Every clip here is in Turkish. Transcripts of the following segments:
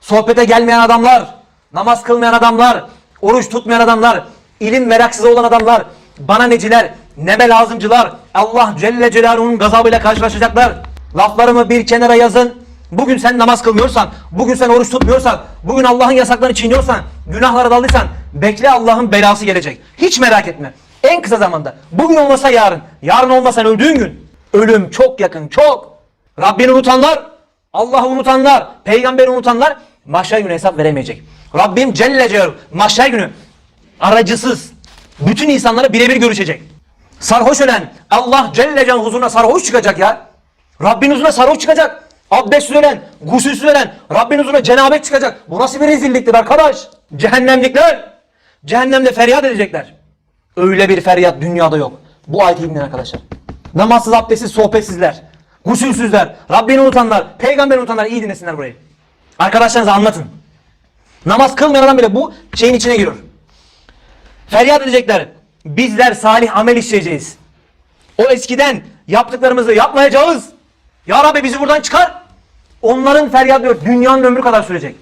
Sohbete gelmeyen adamlar, namaz kılmayan adamlar, oruç tutmayan adamlar, ilim meraksız olan adamlar, bana neciler, neme lazımcılar, Allah Celle Celaluhu'nun gazabıyla karşılaşacaklar. Laflarımı bir kenara yazın. Bugün sen namaz kılmıyorsan, bugün sen oruç tutmuyorsan, bugün Allah'ın yasaklarını çiğniyorsan, günahlara daldıysan bekle Allah'ın belası gelecek. Hiç merak etme. En kısa zamanda. Bugün olmasa yarın, yarın olmasa öldüğün gün. Ölüm çok yakın, çok. Rabbini unutanlar, Allah'ı unutanlar, peygamberi unutanlar mahşer günü hesap veremeyecek. Rabbim Celle Celaluhu mahşer günü aracısız bütün insanlara birebir görüşecek. Sarhoş ölen Allah Celle Celaluhu huzuruna sarhoş çıkacak ya. Rabbin huzuruna sarhoş çıkacak. Abdestsiz ölen, gusülsüz ölen, Rabbin huzuruna cenabet çıkacak. Bu nasıl bir rezilliktir arkadaş? Cehennemlikler, cehennemde feryat edecekler. Öyle bir feryat dünyada yok. Bu dinleyin arkadaşlar. Namazsız, abdestsiz, sohbetsizler, gusülsüzler, Rabbini unutanlar, peygamberi unutanlar iyi dinlesinler burayı. Arkadaşlarınıza anlatın. Namaz kılmayan adam bile bu şeyin içine giriyor. Feryat edecekler. Bizler salih amel işleyeceğiz. O eskiden yaptıklarımızı yapmayacağız. Ya Rabbi bizi buradan çıkar. Onların feryadı diyor dünyanın ömrü kadar sürecek.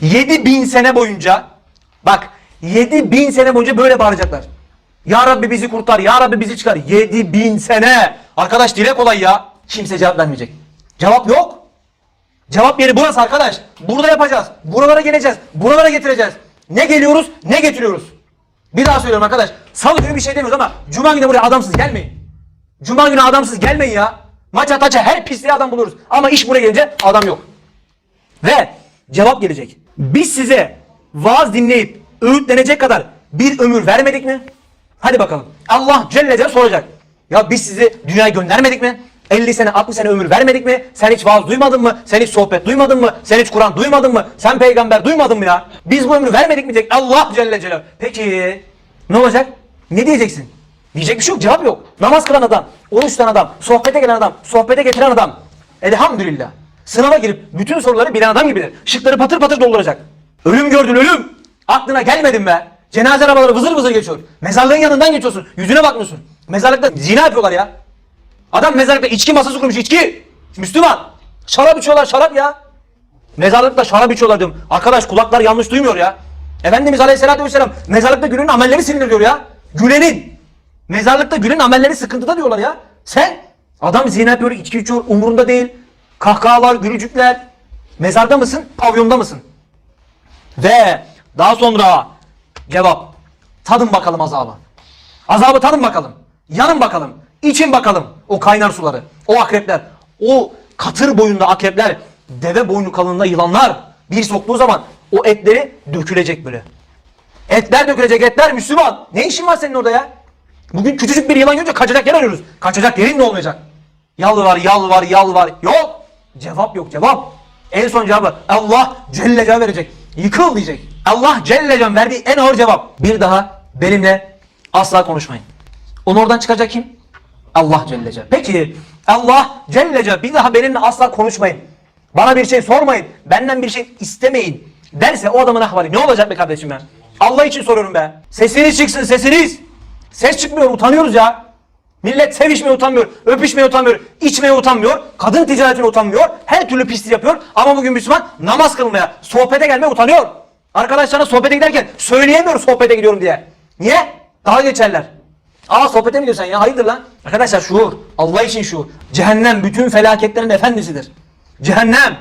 7000 sene boyunca bak 7000 sene boyunca böyle bağıracaklar. Ya Rabbi bizi kurtar, Ya Rabbi bizi çıkar. 7000 sene. Arkadaş dile kolay ya. Kimse cevap vermeyecek. Cevap yok. Cevap yeri burası arkadaş. Burada yapacağız. Buralara geleceğiz. Buralara getireceğiz. Ne geliyoruz ne getiriyoruz. Bir daha söylüyorum arkadaş. Salı günü bir şey demiyoruz ama Cuma günü buraya adamsız gelmeyin. Cuma günü adamsız gelmeyin ya. Maça taça her pisliğe adam buluruz. Ama iş buraya gelince adam yok. Ve cevap gelecek. Biz size vaaz dinleyip öğütlenecek kadar bir ömür vermedik mi? Hadi bakalım. Allah Celle Celle soracak. Ya biz sizi dünyaya göndermedik mi? 50 sene 60 sene ömür vermedik mi? Sen hiç vaaz duymadın mı? Sen hiç sohbet duymadın mı? Sen hiç Kur'an duymadın mı? Sen peygamber duymadın mı ya? Biz bu ömrü vermedik mi diyecek Allah Celle Celle. Peki ne olacak? Ne diyeceksin? Diyecek bir şey yok cevap yok. Namaz kılan adam, oruç tutan adam, sohbete gelen adam, sohbete getiren adam. Elhamdülillah. Sınava girip bütün soruları bilen adam gibidir. Şıkları patır patır dolduracak. Ölüm gördün ölüm. Aklına gelmedin be. Cenaze arabaları vızır vızır geçiyor. Mezarlığın yanından geçiyorsun. Yüzüne bakmıyorsun. Mezarlıkta zina yapıyorlar ya. Adam mezarlıkta içki masası kurmuş içki. Müslüman. Şarap içiyorlar şarap ya. Mezarlıkta şarap içiyorlar diyorum. Arkadaş kulaklar yanlış duymuyor ya. Efendimiz Aleyhisselatü Vesselam mezarlıkta gülenin amelleri silinir diyor ya. Gülenin. Mezarlıkta gülenin amelleri sıkıntıda diyorlar ya. Sen adam zina yapıyor, içki içiyor, umurunda değil. Kahkahalar, gülücükler. Mezarda mısın, pavyonda mısın? Ve daha sonra cevap. Tadın bakalım azabı. Azabı tadın bakalım. Yanın bakalım. için bakalım o kaynar suları. O akrepler. O katır boyunda akrepler. Deve boynu kalınlığında yılanlar. Bir soktuğu zaman o etleri dökülecek böyle. Etler dökülecek etler Müslüman. Ne işin var senin orada ya? Bugün küçücük bir yılan görünce kaçacak yer arıyoruz. Kaçacak yerin ne olmayacak? Yalvar yalvar yalvar. Yok. Cevap yok cevap. En son cevabı Allah Celle Celal verecek. Yıkıl diyecek. Allah Celle Celal verdiği en ağır cevap. Bir daha benimle asla konuşmayın. Onu oradan çıkacak kim? Allah Celle Celal. Peki Allah Celle Celal bir daha benimle asla konuşmayın. Bana bir şey sormayın. Benden bir şey istemeyin. Derse o adamın ahvali ne olacak be kardeşim ben? Allah için soruyorum be. Sesiniz çıksın sesiniz. Ses çıkmıyor utanıyoruz ya. Millet sevişmeye utanmıyor, öpüşmeye utanmıyor, içmeye utanmıyor, kadın ticaretine utanmıyor, her türlü pislik yapıyor. Ama bugün Müslüman namaz kılmaya, sohbete gelmeye utanıyor. Arkadaşlarına sohbete giderken söyleyemiyor sohbete gidiyorum diye. Niye? Daha geçerler. Aa sohbete mi gidiyorsun sen ya? Hayırdır lan? Arkadaşlar şuur. Allah için şuur. Cehennem bütün felaketlerin efendisidir. Cehennem.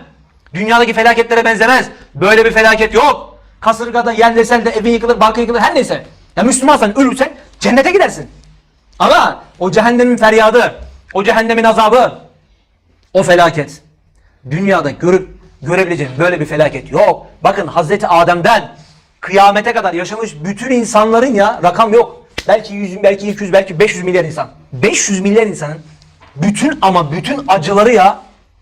Dünyadaki felaketlere benzemez. Böyle bir felaket yok. Kasırgada, yerleselde, evin yıkılır, barkın yıkılır her neyse. Ya Müslümansan ölürsen cennete gidersin. Ama o cehennemin feryadı, o cehennemin azabı, o felaket. Dünyada görüp görebileceğin böyle bir felaket yok. Bakın Hazreti Adem'den kıyamete kadar yaşamış bütün insanların ya rakam yok. Belki 100, belki 200, belki 500 milyar insan. 500 milyar insanın bütün ama bütün acıları ya.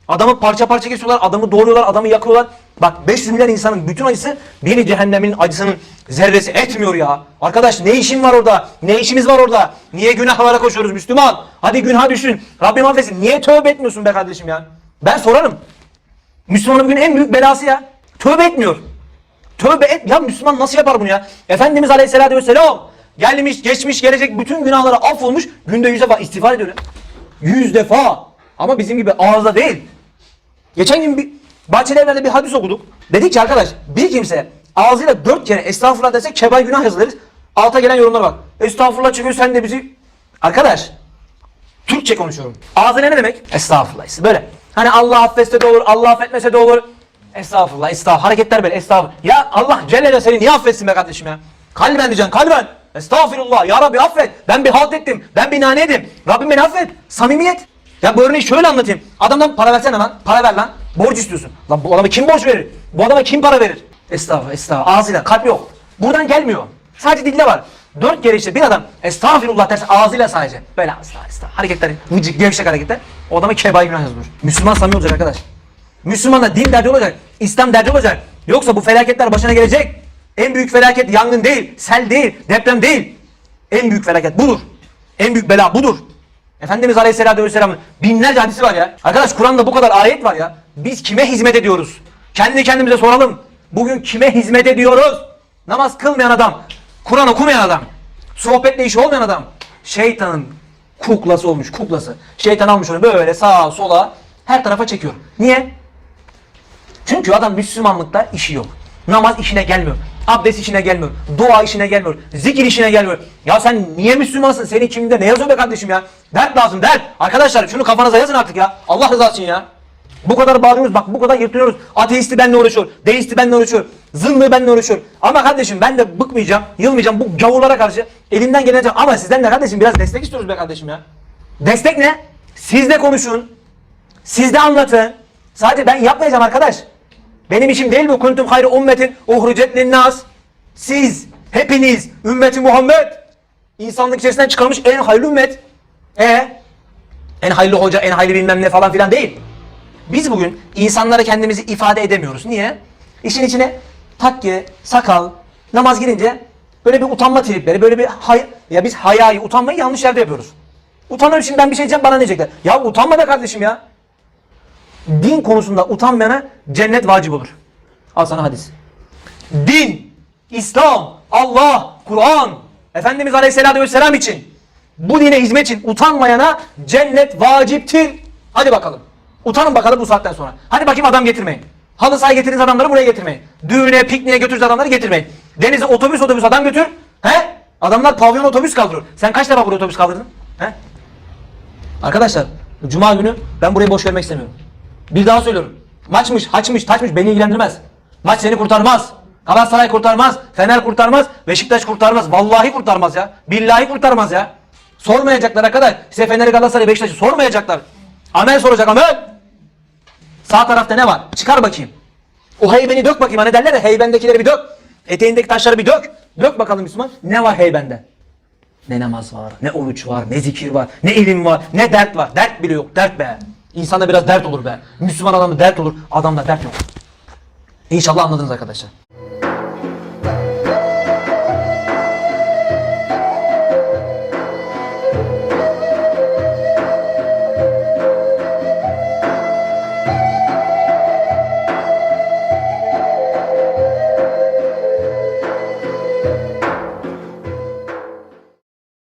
Adamı parça parça kesiyorlar, adamı doğruyorlar, adamı yakıyorlar. Bak 500 milyar insanın bütün acısı beni cehennemin acısının zerresi etmiyor ya. Arkadaş ne işin var orada? Ne işimiz var orada? Niye günahlara koşuyoruz Müslüman? Hadi günah düşün. Rabbim affetsin. Niye tövbe etmiyorsun be kardeşim ya? Ben sorarım. Müslümanın bugün en büyük belası ya. Tövbe etmiyor. Tövbe et. Ya Müslüman nasıl yapar bunu ya? Efendimiz Aleyhisselatü Vesselam gelmiş, geçmiş, gelecek bütün günahları affolmuş. Günde yüz defa istiğfar ediyor. ya. Yüz defa. Ama bizim gibi ağızda değil. Geçen gün bir Bahçeli Evler'de bir hadis okuduk. Dedik ki arkadaş bir kimse ağzıyla dört kere estağfurullah dese kebair günah yazılır. Alta gelen yorumlara bak. Estağfurullah çıkıyor sen de bizi... Arkadaş Türkçe konuşuyorum. Ağzıyla ne demek? Estağfurullah. böyle. Hani Allah affetse de olur, Allah affetmese de olur. Estağfurullah, estağfurullah. Hareketler böyle, estağfurullah. Ya Allah Celle seni niye affetsin be kardeşim ya? Kalben diyeceksin, kalben. Estağfurullah, ya Rabbi affet. Ben bir halt ettim, ben bir nane yedim. Rabbim beni affet. Samimiyet. Ya bu örneği şöyle anlatayım. Adamdan para versene lan, para ver lan. Borç istiyorsun. Lan bu adama kim borç verir? Bu adama kim para verir? Estağfurullah, estağfurullah. Ağzıyla, kalp yok. Buradan gelmiyor. Sadece dilde var. Dört kere işte bir adam estağfirullah derse ağzıyla sadece. Böyle estağfirullah, estağfirullah. hareketler, vıcık, gevşek hareketler. O adama kebair günah yazılır. Müslüman samimi olacak arkadaş. Müslümanla din derdi olacak. İslam derdi olacak. Yoksa bu felaketler başına gelecek. En büyük felaket yangın değil, sel değil, deprem değil. En büyük felaket budur. En büyük bela budur. Efendimiz Aleyhisselatü Vesselam'ın binlerce hadisi var ya. Arkadaş Kur'an'da bu kadar ayet var ya. Biz kime hizmet ediyoruz? Kendi kendimize soralım. Bugün kime hizmet ediyoruz? Namaz kılmayan adam, Kur'an okumayan adam, sohbetle işi olmayan adam, şeytanın kuklası olmuş, kuklası. Şeytan almış onu böyle sağa sola her tarafa çekiyor. Niye? Çünkü adam Müslümanlıkta işi yok. Namaz işine gelmiyor. Abdest işine gelmiyor. Dua işine gelmiyor. Zikir işine gelmiyor. Ya sen niye Müslümansın? Senin kiminde ne yazıyor be kardeşim ya? Dert lazım dert. Arkadaşlar şunu kafanıza yazın artık ya. Allah rızası için ya. Bu kadar bağırıyoruz bak bu kadar yırtıyoruz. Ateisti benimle uğraşıyor. Deisti benimle uğraşıyor. Zındığı benimle uğraşıyor. Ama kardeşim ben de bıkmayacağım. Yılmayacağım bu gavurlara karşı. Elimden gelecek ama sizden de kardeşim biraz destek istiyoruz be kardeşim ya. Destek ne? Siz de konuşun. Siz de anlatın. Sadece ben yapmayacağım arkadaş. Benim işim değil bu. Kuntum hayru ummetin uhricet linnas. Siz, hepiniz, ümmeti Muhammed. insanlık içerisinden çıkarmış en hayırlı ümmet. E en hayırlı hoca, en hayırlı bilmem ne falan filan değil. Biz bugün insanlara kendimizi ifade edemiyoruz. Niye? İşin içine takke, sakal, namaz girince böyle bir utanma tripleri, böyle bir hay ya biz hayayı, utanmayı yanlış yerde yapıyoruz. Utanıyorum şimdi ben bir şey diyeceğim bana ne diyecekler? Ya utanma be kardeşim ya. Din konusunda utanmayana cennet vacip olur. Al sana hadis. Din, İslam, Allah, Kur'an, Efendimiz Aleyhisselatü Vesselam için, bu dine hizmet için utanmayana cennet vaciptir. Hadi bakalım. Utanın bakalım bu saatten sonra. Hadi bakayım adam getirmeyin. Halı sahaya getirdiğiniz adamları buraya getirmeyin. Düğüne, pikniğe götürdüğünüz adamları getirmeyin. Denize otobüs otobüs adam götür. He? Adamlar pavyon otobüs kaldırıyor. Sen kaç defa buraya otobüs kaldırdın? He? Arkadaşlar Cuma günü ben burayı boş vermek istemiyorum. Bir daha söylüyorum. Maçmış, haçmış, taçmış beni ilgilendirmez. Maç seni kurtarmaz. Galatasaray kurtarmaz. Fener kurtarmaz. Beşiktaş kurtarmaz. Vallahi kurtarmaz ya. Billahi kurtarmaz ya. Sormayacaklar arkadaş. Size Fener'i Galatasaray Beşiktaş'ı sormayacaklar. Amel soracak amel. Sağ tarafta ne var? Çıkar bakayım. O heybeni dök bakayım. Hani derler ya heybendekileri bir dök. Eteğindeki taşları bir dök. Dök bakalım Müslüman. Ne var heybende? Ne namaz var, ne oruç var, ne zikir var, ne ilim var, ne dert var. Dert bile yok, dert be. İnsanda biraz dert olur be. Müslüman adamda dert olur, adamda dert yok. İnşallah anladınız arkadaşlar.